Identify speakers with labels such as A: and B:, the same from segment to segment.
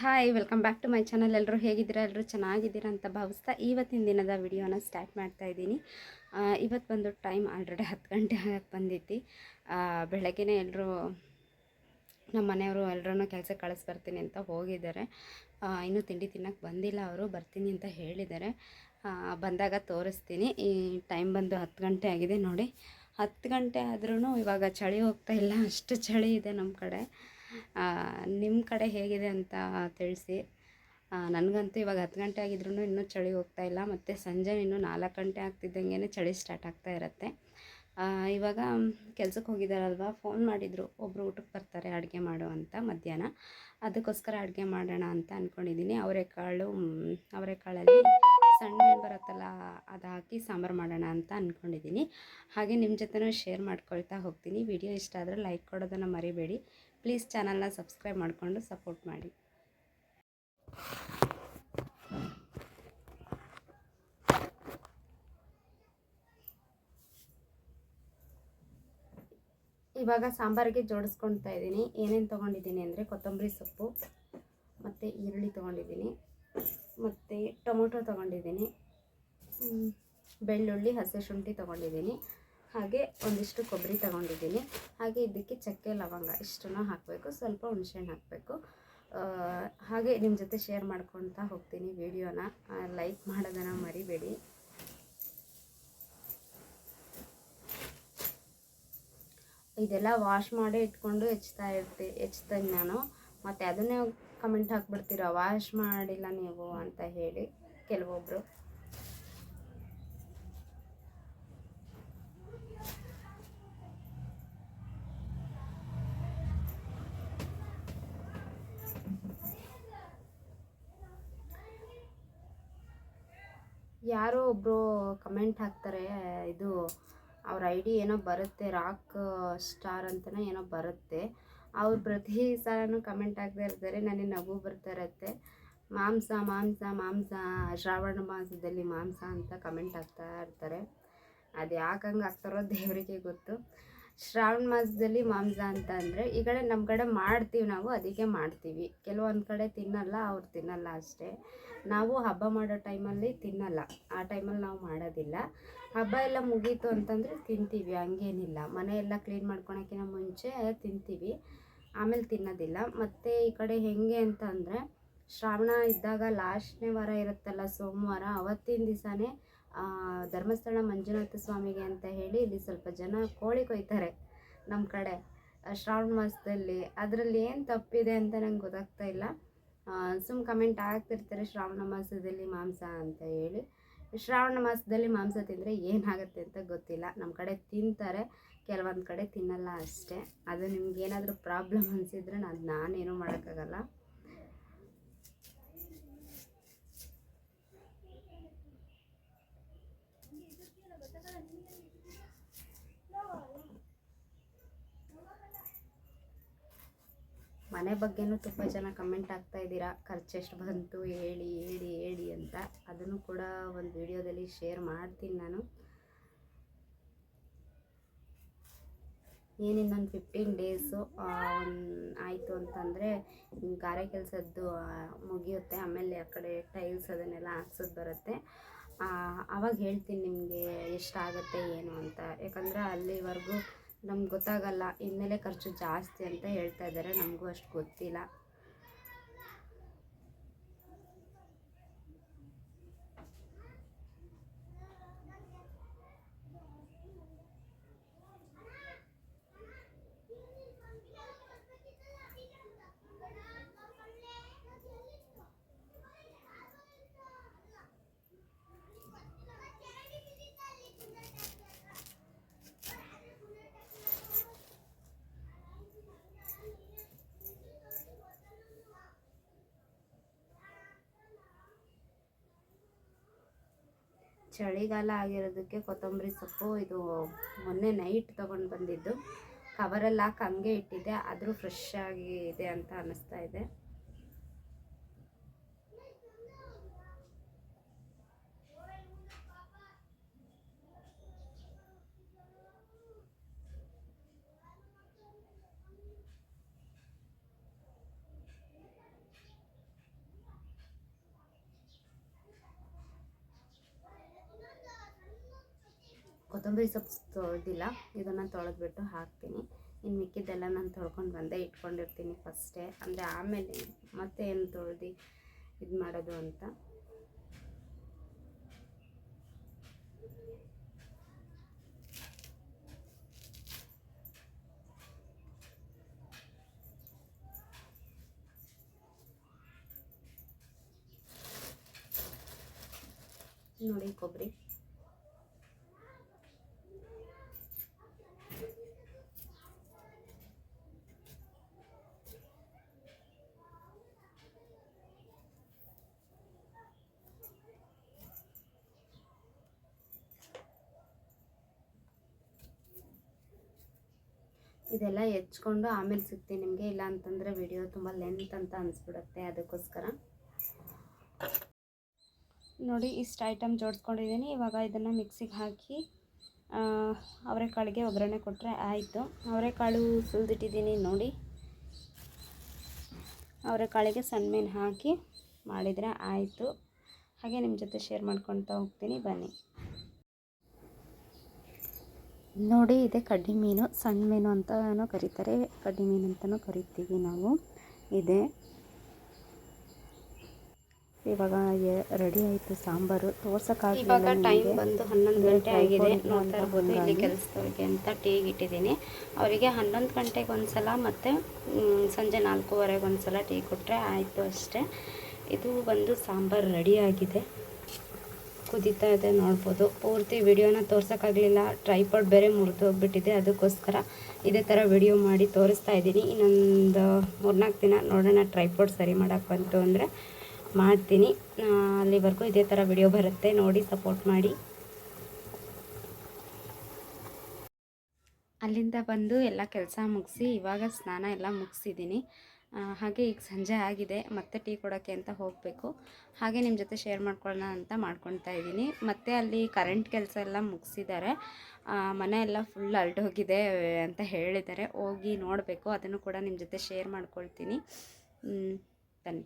A: Hi welcome back to my channel ಎಲ್ಲರೂ ಹೇಗಿದ್ದೀರಾ? ಎಲ್ಲರೂ ಚೆನ್ನಾಗಿದ್ದೀರಾ ಅಂತ ಭಾವಿಸ್ತಾ ಇವತ್ತಿನ ದಿನದ ವಿಡಿಯೋನ ಸ್ಟಾರ್ಟ್ ಮಾಡ್ತಾ ಇದ್ದೀನಿ. ಇವತ್ತು ಬಂದು ಟೈಮ್ ಆಲ್ರೆಡಿ ಹತ್ತು ಗಂಟೆ ಆಗಕ್ಕೆ ಬಂದಿತ್ತು ಬೆಳಗ್ಗೆ ಎಲ್ಲರೂ ನಮ್ಮ ಮನೆಯವರು ಎಲ್ಲರೂ ಕೆಲಸಕ್ಕೆ ಕಳಿಸ್ಬರ್ತೀನಿ ಅಂತ ಹೋಗಿದ್ದಾರೆ. ಇನ್ನೂ ತಿಂಡಿ ತಿನ್ನಕ್ಕೆ ಬಂದಿಲ್ಲ ಅವರು, ಬರ್ತೀನಿ ಅಂತ ಹೇಳಿದ್ದಾರೆ. ಬಂದಾಗ ತೋರಿಸ್ತೀನಿ. ಈ ಟೈಮ್ ಬಂದು ಹತ್ತು ಗಂಟೆ ಆಗಿದೆ ನೋಡಿ. ಹತ್ತು ಗಂಟೆ ಆದ್ರೂ ಇವಾಗ ಚಳಿ ಹೋಗ್ತಾ ಇಲ್ಲ. ಅಷ್ಟು ಚಳಿ ಇದೆ ನಮ್ಮ ಕಡೆ. ನಿಮ್ಮ ಕಡೆ ಹೇಗಿದೆ ಅಂತ ತಿಳಿಸಿ. ನನಗಂತೂ ಇವಾಗ ಹತ್ತು ಗಂಟೆ ಆಗಿದ್ರೂ ಇನ್ನೂ ಚಳಿ ಹೋಗ್ತಾ ಇಲ್ಲ, ಮತ್ತು ಸಂಜೆ ಇನ್ನೂ ನಾಲ್ಕು ಗಂಟೆ ಆಗ್ತಿದ್ದಂಗೆ ಚಳಿ ಸ್ಟಾರ್ಟ್ ಆಗ್ತಾ ಇರುತ್ತೆ. ಇವಾಗ ಕೆಲಸಕ್ಕೆ ಹೋಗಿದ್ದಾರಲ್ವ ಫೋನ್ ಮಾಡಿದರು ಒಬ್ಬರು ಊಟಕ್ಕೆ ಬರ್ತಾರೆ, ಅಡುಗೆ ಮಾಡು ಅಂತ ಮಧ್ಯಾಹ್ನ. ಅದಕ್ಕೋಸ್ಕರ ಅಡುಗೆ ಮಾಡೋಣ ಅಂತ ಅಂದ್ಕೊಂಡಿದ್ದೀನಿ ಅವರೆಕಾಳು ಅವರೆಕಾಳಲ್ಲಿ ಸಣ್ಣ ಮೀನು ಬರುತ್ತಲ್ಲ, ಅದು ಹಾಕಿ ಸಾಂಬಾರು ಮಾಡೋಣ ಅಂತ ಅಂದ್ಕೊಂಡಿದ್ದೀನಿ ಹಾಗೆ ನಿಮ್ಮ ಜೊತೆನೂ ಶೇರ್ ಮಾಡ್ಕೊಳ್ತಾ ಹೋಗ್ತೀನಿ. ವಿಡಿಯೋ ಇಷ್ಟ ಆದರೆ ಲೈಕ್ ಕೊಡೋದನ್ನು ಮರಿಬೇಡಿ. ಪ್ಲೀಸ್ ಚಾನಲ್ನ ಸಬ್ಸ್ಕ್ರೈಬ್ ಮಾಡಿಕೊಂಡು ಸಪೋರ್ಟ್ ಮಾಡಿ. ಇವಾಗ ಸಾಂಬಾರಿಗೆ ಜೋಡಿಸ್ಕೊಳ್ತಾ ಇದ್ದೀನಿ ಏನೇನು ತೊಗೊಂಡಿದ್ದೀನಿ ಅಂದರೆ ಕೊತ್ತಂಬರಿ ಸೊಪ್ಪು, ಮತ್ತು ಈರುಳ್ಳಿ ತೊಗೊಂಡಿದ್ದೀನಿ ಟೊಮೊಟೊ ತೊಗೊಂಡಿದ್ದೀನಿ. ಬೆಳ್ಳುಳ್ಳಿ, ಹಸಿ ಶುಂಠಿ ತೊಗೊಂಡಿದ್ದೀನಿ. ಹಾಗೆ ಒಂದಿಷ್ಟು ಕೊಬ್ಬರಿ ತೊಗೊಂಡಿದ್ದೀನಿ. ಹಾಗೆ ಇದಕ್ಕೆ ಚಕ್ಕೆ, ಲವಂಗ ಇಷ್ಟನ್ನು ಹಾಕಬೇಕು. ಸ್ವಲ್ಪ ಹುಣಸೆಹಣ್ಣು ಹಾಕಬೇಕು. ಹಾಗೆ ನಿಮ್ಮ ಜೊತೆ ಶೇರ್ ಮಾಡ್ಕೊತಾ ಹೋಗ್ತೀನಿ ವಿಡಿಯೋನ. ಲೈಕ್ ಮಾಡೋದನ್ನು ಮರಿಬೇಡಿ. ಇದೆಲ್ಲ ವಾಶ್ ಮಾಡಿ ಇಟ್ಕೊಂಡು ಹೆಚ್ತಾ ಇರ್ತೀನಿ ಹೆಚ್ತೀನಿ ನಾನು. ಮತ್ತು ಅದನ್ನೇ ಕಮೆಂಟ್ ಹಾಕ್ಬಿಡ್ತೀರಾ? ವಾಶ್ ಮಾಡಿಲ್ಲ ನೀವು ಅಂತ ಹೇಳಿ ಕೆಲವೊಬ್ಬರು ಯಾರೋ ಒಬ್ಬರು ಕಮೆಂಟ್ ಹಾಕ್ತಾರೆ, ಇದು ಅವ್ರ ಐ ಡಿ ಏನೋ ಬರುತ್ತೆ, ರಾಕ್ ಸ್ಟಾರ್ ಅಂತಲೇ ಏನೋ ಬರುತ್ತೆ. ಅವ್ರು ಪ್ರತಿ ಸಲನೂ ಕಮೆಂಟ್ ಹಾಕ್ತಾ ಇರ್ತಾರೆ, ನನಗೆ ನಗು ಬರ್ತಾ ಇರುತ್ತೆ. ಮಾಂಸ ಮಾಂಸ ಮಾಂಸ, ಶ್ರಾವಣ ಮಾಸದಲ್ಲಿ ಮಾಂಸ ಅಂತ ಕಮೆಂಟ್ ಹಾಕ್ತಾ ಇರ್ತಾರೆ. ಅದು ಯಾಕೆ ಹಂಗೆ ಆಗ್ತಾರೋ ದೇವರಿಗೆ ಗೊತ್ತು. ಶ್ರಾವಣ ಮಾಸದಲ್ಲಿ ಮಾಂಸ ಅಂತ ಅಂದರೆ, ಈ ಕಡೆ ನಮ್ಮ ಕಡೆ ಮಾಡ್ತೀವಿ ನಾವು, ಅದಕ್ಕೆ ಮಾಡ್ತೀವಿ. ಕೆಲವೊಂದು ಕಡೆ ತಿನ್ನಲ್ಲ, ಅವ್ರು ತಿನ್ನಲ್ಲ ಅಷ್ಟೇ. ನಾವು ಹಬ್ಬ ಮಾಡೋ ಟೈಮಲ್ಲಿ ತಿನ್ನಲ್ಲ. ಆ ಟೈಮಲ್ಲಿ ನಾವು ಮಾಡೋದಿಲ್ಲ. ಹಬ್ಬ ಎಲ್ಲ ಮುಗೀತು ಅಂತಂದರೆ ತಿಂತೀವಿ, ಹಂಗೇನಿಲ್ಲ. ಮನೆಯೆಲ್ಲ ಕ್ಲೀನ್ ಮಾಡ್ಕೊಳಕ್ಕಿಂತ ಮುಂಚೆ ತಿಂತೀವಿ. ಆಮೇಲೆ ತಿನ್ನೋದಿಲ್ಲ. ಮತ್ತು ಈ ಕಡೆ ಹೆಂಗೆ ಅಂತ ಅಂದರೆ ಶ್ರಾವಣ ಇದ್ದಾಗ ಲಾಸ್ಟ್ನೇ ವಾರ ಇರುತ್ತಲ್ಲ ಸೋಮವಾರ, ಅವತ್ತಿನ ದಿವಸನೇ ಧರ್ಮಸ್ಥಳ ಮಂಜುನಾಥ ಸ್ವಾಮಿಗೆ ಅಂತ ಹೇಳಿ ಇಲ್ಲಿ ಸ್ವಲ್ಪ ಜನ ಕೋಳಿ ಕೊಯ್ತಾರೆ ನಮ್ಮ ಕಡೆ ಶ್ರಾವಣ ಮಾಸದಲ್ಲಿ. ಅದರಲ್ಲಿ ಏನು ತಪ್ಪಿದೆ ಅಂತ ನಂಗೆ ಗೊತ್ತಾಗ್ತಾ ಇಲ್ಲ. ಸುಮ್ಮ ಕಮೆಂಟ್ ಆಗ್ತಿರ್ತಾರೆ ಶ್ರಾವಣ ಮಾಸದಲ್ಲಿ ಮಾಂಸ ಅಂತ ಹೇಳಿ. ಶ್ರಾವಣ ಮಾಸದಲ್ಲಿ ಮಾಂಸ ತಿಂದರೆ ಏನಾಗುತ್ತೆ ಅಂತ ಗೊತ್ತಿಲ್ಲ. ನಮ್ಮ ಕಡೆ ತಿಂತಾರೆ, ಕೆಲವೊಂದು ಕಡೆ ತಿನ್ನಲ್ಲ ಅಷ್ಟೇ. ಅದು ನಿಮ್ಗೆ ಏನಾದರೂ ಪ್ರಾಬ್ಲಮ್ ಅನಿಸಿದ್ರೆ ನಾನು ನಾನೇನು ಮಾಡೋಕ್ಕಾಗಲ್ಲ. ಮನೆ ಬಗ್ಗೆನೂ ತುಂಬ ಜನ ಕಮೆಂಟ್ ಆಗ್ತಾ ಇದ್ದೀರಾ. ಖರ್ಚೆಷ್ಟು ಬಂತು, ಹೇಳಿ ಹೇಳಿ ಹೇಳಿ ಅಂತ. ಅದನ್ನು ಕೂಡ ಒಂದು ವಿಡಿಯೋದಲ್ಲಿ ಶೇರ್ ಮಾಡ್ತೀನಿ ನಾನು. ಏನಿನ್ನೊಂದು ಫಿಫ್ಟೀನ್ ಡೇಸು ಆಯಿತು ಅಂತಂದರೆ ಗಾರೆ ಕೆಲಸದ್ದು ಮುಗಿಯುತ್ತೆ. ಆಮೇಲೆ ಆ ಕಡೆ ಟೈಲ್ಸ್ ಅದನ್ನೆಲ್ಲ ಹಾಕ್ಸೋದು ಬರುತ್ತೆ. ಆವಾಗ ಹೇಳ್ತೀನಿ ನಿಮಗೆ ಎಷ್ಟಾಗುತ್ತೆ ಏನು ಅಂತ. ಯಾಕಂದರೆ ಅಲ್ಲಿವರೆಗೂ ನಮ್ಗೆ ಗೊತ್ತಾಗಲ್ಲ ಇನ್ಮೇಲೆ ಖರ್ಚು ಜಾಸ್ತಿ ಅಂತ ಹೇಳ್ತಾ ಇದ್ದಾರೆ ನಮಗೂ ಅಷ್ಟು ಗೊತ್ತಿಲ್ಲ. ಚಳಿಗಾಲ ಆಗಿರೋದಕ್ಕೆ ಕೊತ್ತಂಬರಿ ಸೊಪ್ಪು, ಇದು ಮೊನ್ನೆ ನೈಟ್ ತೊಗೊಂಡು ಬಂದಿದ್ದು. ಕವರಲ್ಲಿ ಹಾಕಿ ಹಂಗೆ ಇಟ್ಟಿದ್ದೆ, ಆದರೂ ಫ್ರೆಶ್ ಆಗಿ ಇದೆ ಅಂತ ಅನ್ನಿಸ್ತಾ ಇದೆ. ಕೊತ್ತಂಬರಿ ಸೊಪ್ಪು ತೊಳೆದಿಲ್ಲ, ಇದನ್ನು ತೊಳೆದ್ಬಿಟ್ಟು ಹಾಕ್ತೀನಿ. ಇನ್ನು ಮಿಕ್ಕಿದ್ದೆಲ್ಲ ನಾನು ತೊಳ್ಕೊಂಡು ಬಂದೆ ಇಟ್ಕೊಂಡಿರ್ತೀನಿ ಫಸ್ಟೇ. ಅಂದರೆ ಆಮೇಲೆ ಮತ್ತೆ ಏನು ತೊಳೆದು ಇದು ಮಾಡೋದು ಅಂತ. ನೋಡಿ ಕೊಬ್ಬರಿ. ಇದೆಲ್ಲ ಹೆಚ್ಕೊಂಡು ಆಮೇಲೆ ಸಿಗ್ತೀನಿ ನಿಮಗೆ, ಇಲ್ಲ ಅಂತಂದರೆ ವಿಡಿಯೋ ತುಂಬ ಲೆಂತ್ ಅಂತ ಅನಿಸ್ಬಿಡುತ್ತೆ ಅದಕ್ಕೋಸ್ಕರ. ನೋಡಿ, ಇಷ್ಟು ಐಟಮ್ ಜೋಡಿಸ್ಕೊಂಡಿದ್ದೀನಿ ಇವಾಗ ಇದನ್ನು ಮಿಕ್ಸಿಗೆ ಹಾಕಿ ಅವರೆಕಾಳಿಗೆ ಒಗ್ಗರಣೆ ಕೊಟ್ಟರೆ ಆಯಿತು. ಅವರೆಕಾಳು ಸುಲಿದಿಟ್ಟಿದ್ದೀನಿ ನೋಡಿ. ಅವರೆಕಾಳಿಗೆ ಸಣ್ಣ ಮೀನು ಹಾಕಿ ಮಾಡಿದರೆ ಆಯಿತು. ಹಾಗೆ ನಿಮ್ಮ ಜೊತೆ ಶೇರ್ ಮಾಡ್ಕೊತಾ ಹೋಗ್ತೀನಿ. ಬನ್ನಿ. ನೋಡಿ ಇದೆ ಕಡ್ಡಿ ಮೀನು ಸಣ್ಣ ಮೀನು ಅಂತಲೂ ಕರೀತಾರೆ. ಕಡ್ಡಿ ಮೀನು ಅಂತಲೂ ಕರಿತೀವಿ ನಾವು. ಇದೆ. ಇವಾಗ ರೆಡಿ ಆಯಿತು ಸಾಂಬಾರು. ತೋರ್ಸೋಕ್ಕಾಗಲಿಲ್ಲ ಟೈಮ್ ಬಂದು ಹನ್ನೊಂದು ಗಂಟೆ ಆಗಿದೆ. ನೋಡ್ತಾ ಇರ್ಬೋದು ಇಲ್ಲಿ ಕೆಲಸದವ್ರಿಗೆ ಅಂತ ಟೀಗೆ ಇಟ್ಟಿದ್ದೀನಿ. ಅವರಿಗೆ ಹನ್ನೊಂದು ಗಂಟೆಗೆ ಒಂದು ಸಲ ಮತ್ತು ಸಂಜೆ ನಾಲ್ಕೂವರೆಗೆ ಒಂದು ಸಲ ಟೀ ಕೊಟ್ಟರೆ ಆಯಿತು ಅಷ್ಟೇ. ಇದು ಬಂದು ಸಾಂಬಾರು ರೆಡಿಯಾಗಿದೆ ಕುದೀತಾ ಇದೆ ನೋಡ್ಬೋದು. ಪೂರ್ತಿ ವಿಡಿಯೋನ ತೋರ್ಸೋಕ್ಕಾಗಲಿಲ್ಲ. ಟ್ರೈಪಾಡ್ ಬೇರೆ ಮುರಿದು ಹೋಗ್ಬಿಟ್ಟಿದೆ ಅದಕ್ಕೋಸ್ಕರ ಇದೇ ಥರ ವಿಡಿಯೋ ಮಾಡಿ ತೋರಿಸ್ತಾ ಇದ್ದೀನಿ. ಇನ್ನೊಂದು ಮೂರ್ನಾಲ್ಕು ದಿನ ನೋಡೋಣ ಟ್ರೈಪಾಡ್ ಸರಿ ಮಾಡೋಕ್ಕೆ ಬಂತು ಅಂದರೆ ಮಾಡ್ತೀನಿ. ಅಲ್ಲಿವರೆಗೂ ಇದೇ ಥರ ವಿಡಿಯೋ ಬರುತ್ತೆ. ನೋಡಿ, ಸಪೋರ್ಟ್ ಮಾಡಿ. ಅಲ್ಲಿಂದ ಬಂದು ಎಲ್ಲ ಕೆಲಸ ಮುಗಿಸಿ, ಇವಾಗ ಸ್ನಾನ ಎಲ್ಲ ಮುಗಿಸಿದ್ದೀನಿ. ಹಾಗೆ ಈಗ ಸಂಜೆ ಆಗಿದೆ, ಮತ್ತೆ ಟೀ ಕೊಡೋಕ್ಕೆ ಅಂತ ಹೋಗಬೇಕು. ಹಾಗೆ ನಿಮ್ಮ ಜೊತೆ ಶೇರ್ ಮಾಡ್ಕೊಳ್ಳೋಣ ಅಂತ ಮಾಡ್ಕೊತಾ ಇದ್ದೀನಿ. ಮತ್ತು ಅಲ್ಲಿ ಕರೆಂಟ್ ಕೆಲಸ ಎಲ್ಲ ಮುಗಿಸಿದ್ದಾರೆ ಮನೆ ಎಲ್ಲ ಫುಲ್ ಅಲ್ಟೋಗಿದೆ ಅಂತ ಹೇಳಿದ್ದಾರೆ. ಹೋಗಿ ನೋಡಬೇಕು, ಅದನ್ನು ಕೂಡ ನಿಮ್ಮ ಜೊತೆ ಶೇರ್ ಮಾಡ್ಕೊಳ್ತೀನಿ. ಬನ್ನಿ.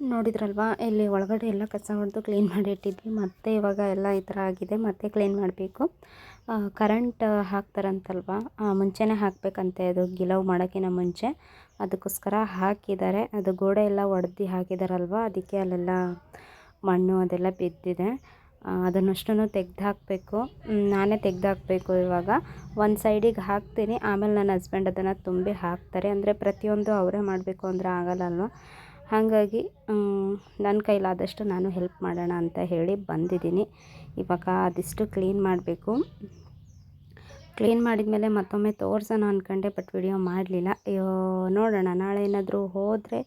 A: ನೋಡಿದ್ರಲ್ವಾ, ಇಲ್ಲಿ ಒಳಗಡೆ ಎಲ್ಲ ಕಸ ಹೊಡೆದು ಕ್ಲೀನ್ ಮಾಡಿ ಇಟ್ಟಿದ್ವಿ. ಮತ್ತು ಇವಾಗ ಎಲ್ಲ ಈ ಥರ ಆಗಿದೆ. ಮತ್ತೆ ಕ್ಲೀನ್ ಮಾಡಬೇಕು. ಕರೆಂಟ್ ಹಾಕ್ತಾರಂತಲ್ವ? ಮುಂಚೆನೇ ಹಾಕಬೇಕಂತೆ ಅದು. ಗಿಲವ್ ಮಾಡೋಕ್ಕಿಂತ ಮುಂಚೆ. ಅದಕ್ಕೋಸ್ಕರ ಹಾಕಿದ್ದಾರೆ. ಅದು ಗೋಡೆ ಎಲ್ಲ ಒಡೆದು ಹಾಕಿದಾರಲ್ವ? ಅದಕ್ಕೆ ಅಲ್ಲೆಲ್ಲ ಮಣ್ಣು ಅದೆಲ್ಲ ಬಿದ್ದಿದೆ. ಅದನ್ನಷ್ಟು ತೆಗ್ದು ಹಾಕಬೇಕು ನಾನೇ ತೆಗ್ದು ಹಾಕಬೇಕು ಇವಾಗ. ಒಂದು ಸೈಡಿಗೆ ಹಾಕ್ತೀನಿ. ಆಮೇಲೆ ನನ್ನ ಹಸ್ಬೆಂಡ್ ಅದನ್ನು ತುಂಬಿ ಹಾಕ್ತಾರೆ. ಅಂದರೆ ಪ್ರತಿಯೊಂದು ಅವರೇ ಮಾಡಬೇಕು ಅಂದರೆ ಆಗಲ್ಲ ಹಾಗಾಗಿ ನನ್ನ ಕೈಲಾದಷ್ಟು ನಾನು ಹೆಲ್ಪ್ ಮಾಡೋಣ ಅಂತ ಹೇಳಿ ಬಂದಿದ್ದೀನಿ. ಇವಾಗ ಅದಿಷ್ಟು ಕ್ಲೀನ್ ಮಾಡಬೇಕು. ಕ್ಲೀನ್ ಮಾಡಿದ ಮೇಲೆ ಮತ್ತೊಮ್ಮೆ ತೋರಿಸೋಣ ಅಂದ್ಕೊಂಡೆ ಬಟ್ ವಿಡಿಯೋ ಮಾಡಲಿಲ್ಲ. ನೋಡೋಣ, ನಾಳೆ ಏನಾದರೂ ಹೋದರೆ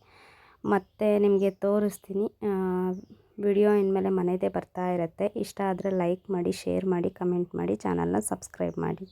A: ಮತ್ತೆ ನಿಮಗೆ ತೋರಿಸ್ತೀನಿ. ವಿಡಿಯೋ ಇನ್ಮೇಲೆ ಮನೆಯದೇ ಬರ್ತಾ ಇರುತ್ತೆ. ಇಷ್ಟ ಆದರೆ ಲೈಕ್ ಮಾಡಿ, ಶೇರ್ ಮಾಡಿ, ಕಮೆಂಟ್ ಮಾಡಿ, ಚಾನಲ್ನ ಸಬ್ಸ್ಕ್ರೈಬ್ ಮಾಡಿ.